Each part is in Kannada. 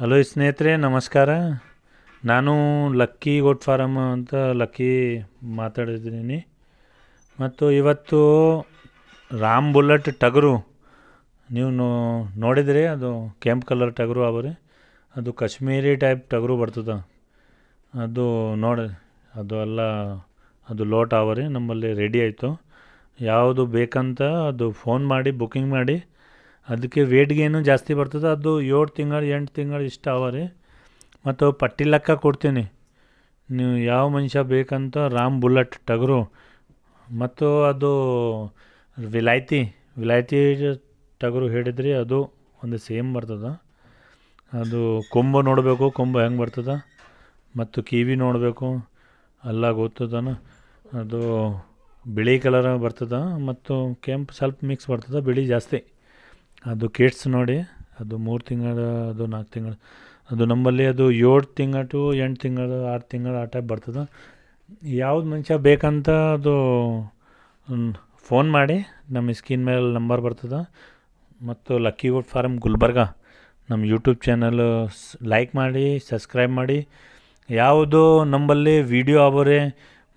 ಹಲೋ ಸ್ನೇಹಿತರೆ, ನಮಸ್ಕಾರ. ನಾನು ಲಕ್ಕಿ ಗೋಟ್ ಫಾರಮ್ ಅಂತ ಲಕ್ಕಿ ಮಾತಾಡಿದ್ದೀನಿ. ಮತ್ತು ಇವತ್ತು ರಾಮ್ ಬುಲೆಟ್ ಟಗರು, ನೀವು ನೋ- ನೋಡಿದ್ರಿ? ಅದು ಕೆಂಪು ಕಲರ್ ಟಗರು ಅವ ರೀ ಅದು ಕಾಶ್ಮೀರಿ ಟೈಪ್ ಟಗರು ಬರ್ತದೆ. ಅದು ನೋಡಿ, ಅದು ಎಲ್ಲ ಅದು ಲೋಟ್ ಅವ ರೀ ನಮ್ಮಲ್ಲಿ ರೆಡಿ ಆಯಿತು. ಯಾವುದು ಬೇಕಂತ ಅದು ಫೋನ್ ಮಾಡಿ ಬುಕ್ಕಿಂಗ್ ಮಾಡಿ ಅದಕ್ಕೆ ವೇಟ್ ಗೇನು ಜಾಸ್ತಿ ಬರ್ತದೆ ಅದು ಏಳು ತಿಂಗಳು, ಎಂಟು ತಿಂಗಳು ಇಷ್ಟ ಅವ ರೀ. ಮತ್ತು ಪಟ್ಟಿ ಲೆಕ್ಕ ಕೊಡ್ತೀನಿ. ನೀವು ಯಾವ ಮನುಷ್ಯ ಬೇಕಂತ ರಾಮ್ ಬುಲ್ಲಟ್ ಟಗರು. ಮತ್ತು ಅದು ವಿಲಾಯ್ತಿ ವಿಲಾಯ್ತಿ ಟಗರು ಹೇಳಿದ್ರಿ, ಅದು ಒಂದು ಸೇಮ್ ಬರ್ತದೆ. ಅದು ಕೊಂಬು ನೋಡಬೇಕು, ಕೊಂಬು ಹೆಂಗೆ ಬರ್ತದೆ. ಮತ್ತು ಕಿವಿ ನೋಡಬೇಕು ಅಲ್ಲ ಗೊತ್ತದನ ಅದು ಬಿಳಿ ಕಲರ್ ಬರ್ತದೆ, ಮತ್ತು ಕೆಂಪು ಸ್ವಲ್ಪ ಮಿಕ್ಸ್ ಬರ್ತದೆ, ಬಿಳಿ ಜಾಸ್ತಿ. ಅದು ಕಿಡ್ಸ್ ನೋಡಿ, ಅದು ಮೂರು ತಿಂಗಳ, ಅದು ನಾಲ್ಕು ತಿಂಗಳು, ಅದು ನಮ್ಮಲ್ಲಿ ಅದು ಏಳು ತಿಂಗಳು ಟು ಎಂಟು ತಿಂಗಳು, ಆರು ತಿಂಗಳು ಆ ಟೈಪ್ ಬರ್ತದೆ. ಯಾವ್ದು ಮನುಷ್ಯ ಬೇಕಂತ ಅದು ಫೋನ್ ಮಾಡಿ, ನಮ್ಮ ಸ್ಕ್ರೀನ್ ಮೇಲೆ ನಂಬರ್ ಬರ್ತದೆ. ಮತ್ತು ಲಕ್ಕಿ ವುಡ್ ಫಾರ್ಮ್ ಗುಲ್ಬರ್ಗ, ನಮ್ಮ ಯೂಟ್ಯೂಬ್ ಚಾನಲ್ ಲೈಕ್ ಮಾಡಿ ಸಬ್ಸ್ಕ್ರೈಬ್ ಮಾಡಿ, ಯಾವುದು ನಂಬಲ್ಲಿ ವಿಡಿಯೋ ಅವರೇ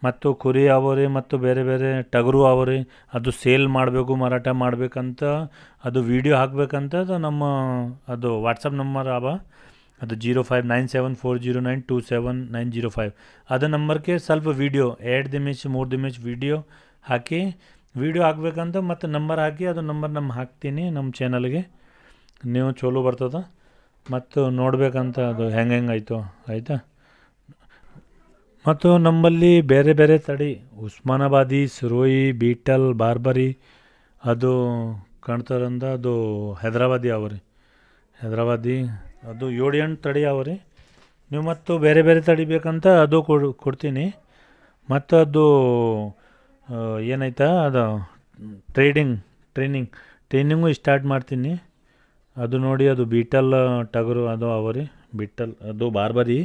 ಮತ್ತು ಕುರಿ ಅವರಿ ಮತ್ತು ಬೇರೆ ಬೇರೆ ಟಗರು ಅವರಿ, ಅದು ಸೇಲ್ ಮಾಡಬೇಕು, ಮಾರಾಟ ಮಾಡಬೇಕಂತ, ಅದು ವಿಡಿಯೋ ಹಾಕಬೇಕಂತ ಅದು ನಮ್ಮ, ಅದು ವಾಟ್ಸಪ್ ನಂಬರ್ ಅವ. ಅದು zero five nine seven four zero nine two seven nine zero five. ಅದು ನಂಬರ್ಗೆ ಸ್ವಲ್ಪ ವೀಡಿಯೋ, ಎರಡು ದಿಮೇಜ್ ಮೂರು ದಿಮೇಜ್ ವೀಡಿಯೋ ಹಾಕಿ, ವೀಡಿಯೋ ಹಾಕ್ಬೇಕಂತ ಮತ್ತು ನಂಬರ್ ಹಾಕಿ, ಅದು ನಂಬರ್ ನಮ್ಮ ಹಾಕ್ತೀನಿ ನಮ್ಮ ಚಾನಲ್ಗೆ ನೀವು ಚಲೋ ಬರ್ತದೆ. ಮತ್ತು ನೋಡಬೇಕಂತ ಅದು ಹೆಂಗೆ ಹೆಂಗೆ ಆಯಿತು, ಆಯಿತಾ? ಮತ್ತು ನಮ್ಮಲ್ಲಿ ಬೇರೆ ಬೇರೆ ತಡಿ ಉಸ್ಮಾನಾಬಾದಿ, ಸುರೋಯಿ, ಬೀಟಲ್, ಬಾರ್ಬರಿ, ಅದು ಕಾಣ್ತಾರಂದ, ಅದು ಹೈದ್ರಾಬಾದಿ ಅವ ರೀ ಹೈದ್ರಾಬಾದಿ, ಅದು ಏಳು ಎಂಟು ತಳಿ ಅವ ರೀ ನೀವು ಮತ್ತು ಬೇರೆ ಬೇರೆ ತಡಿ ಬೇಕಂತ ಅದು ಕೊಡು, ಕೊಡ್ತೀನಿ. ಮತ್ತು ಅದು ಏನಾಯ್ತಾ, ಅದು ಟ್ರೇಡಿಂಗ್, ಟ್ರೈನಿಂಗ್, ಟ್ರೈನಿಂಗು ಸ್ಟಾರ್ಟ್ ಮಾಡ್ತೀನಿ. ಅದು ನೋಡಿ, ಅದು ಬೀಟಲ್ ಟಗರು ಅದು ಅವ ರೀ ಅದು ಬಾರ್ಬರಿ.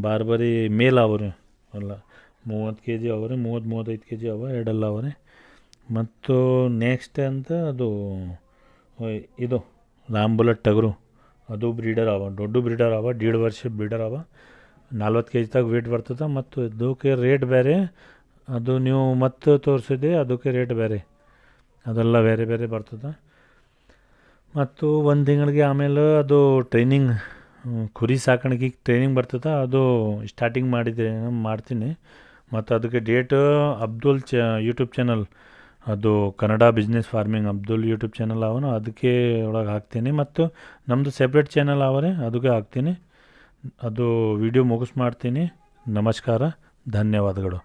ಬಾರ್ಬರಿ ಮೇಲ್ ಅವರು. ಅಲ್ಲ, ಮೂವತ್ತು ಕೆ ಜಿ ಅವರೇ, ಮೂವತ್ತು ಮೂವತ್ತೈದು ಕೆ ಜಿ ಅವ ಎರಡೆಲ್ಲ ಅವ ರೀ ಮತ್ತು ನೆಕ್ಸ್ಟ್ ಅಂತ ಅದು ಇದು ರಾಮ್ ಬುಲೆಟ್ ಟಗರು. ಅದು ಬ್ರೀಡರ್ ಅವ, ದೊಡ್ಡ ಬ್ರೀಡರ್ ಅವ ಡೇಡ್ ವರ್ಷ ಬ್ರೀಡರ್ ಅವ. ನಲ್ವತ್ತು ಕೆ ಜಿದಾಗ ವೇಟ್ ಬರ್ತದೆ ಮತ್ತು ಇದಕ್ಕೆ ರೇಟ್ ಬೇರೆ. ಅದು ನೀವು ಮತ್ತೆ ತೋರಿಸಿದೆ ಅದಕ್ಕೆ ರೇಟ್ ಬೇರೆ. ಅದೆಲ್ಲ ಬೇರೆ ಬೇರೆ ಬರ್ತದೆ. ಮತ್ತು ಒಂದು ತಿಂಗಳಿಗೆ ಆಮೇಲೆ ಅದು ಟ್ರೈನಿಂಗ್ ಕುರಿ ಸಾಕಾಣಿಕೆಗೆ ಟ್ರೈನಿಂಗ್ ಬರ್ತದೆ, ಅದು ಸ್ಟಾರ್ಟಿಂಗ್ ಮಾಡಿದ್ರೆ ಮಾಡ್ತೀನಿ. ಮತ್ತು ಅದಕ್ಕೆ ಡೇಟ್ ಅಬ್ದುಲ್ ಚ ಯೂಟ್ಯೂಬ್ ಚಾನಲ್ ಅದು Kannada business farming Abdul YouTube channel ಅವನು, ಅದಕ್ಕೆ ಒಳಗೆ ಹಾಕ್ತೀನಿ. ಮತ್ತು ನಮ್ಮದು ಸೆಪ್ರೇಟ್ ಚಾನಲ್ ಅವರೇ, ಅದಕ್ಕೆ ಹಾಕ್ತೀನಿ. ಅದು ವಿಡಿಯೋ ಮುಗಿಸ್ ಮಾಡ್ತೀನಿ. ನಮಸ್ಕಾರ, ಧನ್ಯವಾದಗಳು.